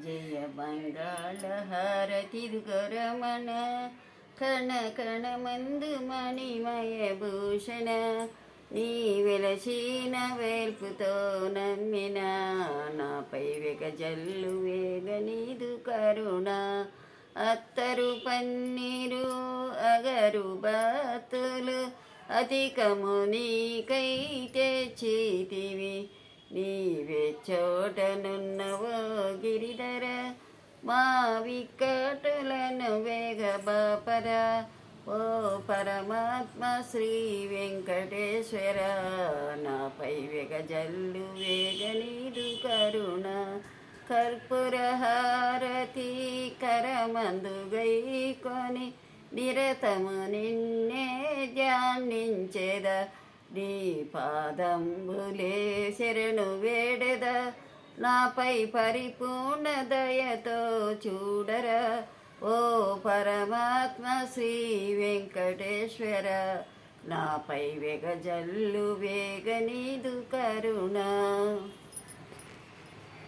జయ మంగళ హారతిరుగరమణ కణ మందు మణిమయ భూషణ నీ వెలసిన వేల్పుతో నమ్మిన నాపై వెగజల్లు వేగ నీదు కరుణ అత్తరు పన్నీరు అగరు బాతులు అధికము నీకై తెచ్చితివి నీవే చోటనున్నవో గిరిధర మా వికటులను వేగబాపర ఓ పరమాత్మ శ్రీ వెంకటేశ్వర నాపై వెగజల్లు వేగ నీదు కరుణ కర్పూరహారతి కరమందుగై కొని నిరతము నిన్నే ధ్యానించేద నీ పాదంబులే శరణు వేడెద నాపై పరిపూర్ణ దయతో చూడరా. ఓ పరమాత్మ శ్రీ వెంకటేశ్వర నాపై వెగజల్లు వేగ నీదు కరుణ.